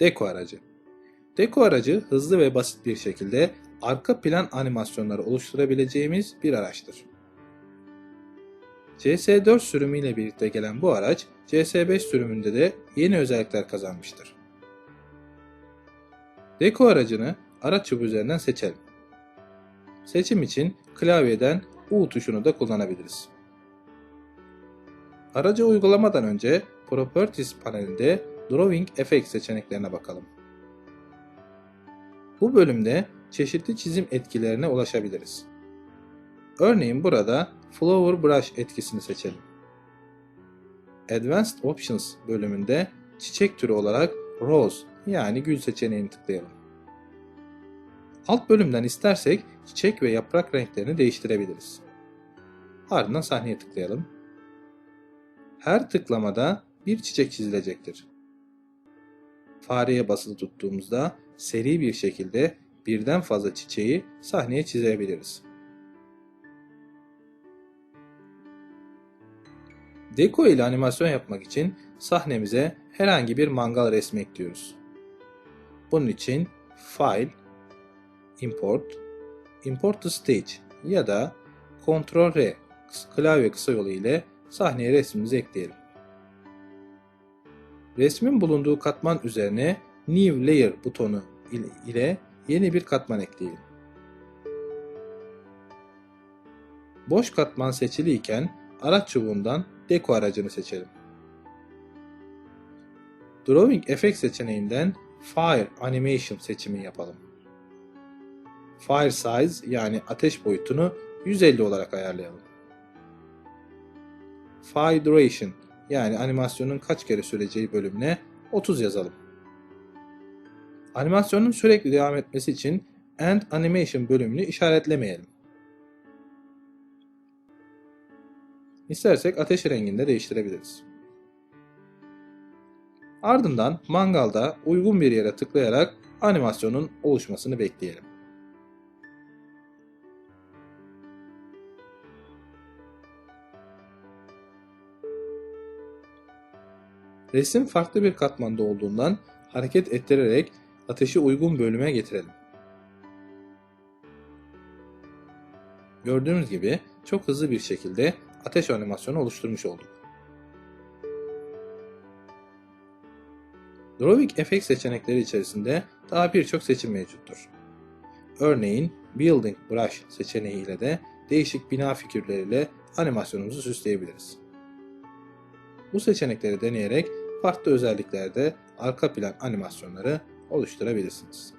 Deko aracı. Deko aracı hızlı ve basit bir şekilde arka plan animasyonları oluşturabileceğimiz bir araçtır. CS4 sürümüyle birlikte gelen bu araç CS5 sürümünde de yeni özellikler kazanmıştır. Deko aracını araç çubuğu üzerinden seçelim. Seçim için klavyeden U tuşunu da kullanabiliriz. Aracı uygulamadan önce Properties panelinde Drawing Effects seçeneklerine bakalım. Bu bölümde çeşitli çizim etkilerine ulaşabiliriz. Örneğin burada Flower Brush etkisini seçelim. Advanced Options bölümünde çiçek türü olarak Rose yani gül seçeneğini tıklayalım. Alt bölümden istersek çiçek ve yaprak renklerini değiştirebiliriz. Ardından sahneye tıklayalım. Her tıklamada bir çiçek çizilecektir. Fareye basılı tuttuğumuzda seri bir şekilde birden fazla çiçeği sahneye çizebiliriz. Deko ile animasyon yapmak için sahnemize herhangi bir mangal resmi ekliyoruz. Bunun için File, Import, Import to Stage ya da Ctrl R klavye kısa yolu ile sahneye resmimizi ekleyelim. Resmin bulunduğu katman üzerine New Layer butonu ile yeni bir katman ekleyelim. Boş katman seçiliyken araç çubuğundan Deko aracını seçelim. Drawing Effect seçeneğinden Fire Animation seçimi yapalım. Fire Size yani ateş boyutunu 150 olarak ayarlayalım. Fire Duration yani animasyonun kaç kere süreceği bölümüne 30 yazalım. Animasyonun sürekli devam etmesi için End Animation bölümünü işaretlemeyelim. İstersek ateş rengini de değiştirebiliriz. Ardından mangalda uygun bir yere tıklayarak animasyonun oluşmasını bekleyelim. Resim farklı bir katmanda olduğundan hareket ettirerek ateşi uygun bölüme getirelim. Gördüğünüz gibi çok hızlı bir şekilde ateş animasyonu oluşturmuş olduk. Drawing Effects seçenekleri içerisinde daha birçok seçim mevcuttur. Örneğin Building Brush seçeneği ile de değişik bina figürleriyle animasyonumuzu süsleyebiliriz. Bu seçenekleri deneyerek farklı özelliklerde arka plan animasyonları oluşturabilirsiniz.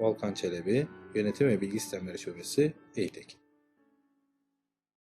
Volkan Çelebi, Yönetim ve Bilgi Sistemleri Şubesi, Eğitek.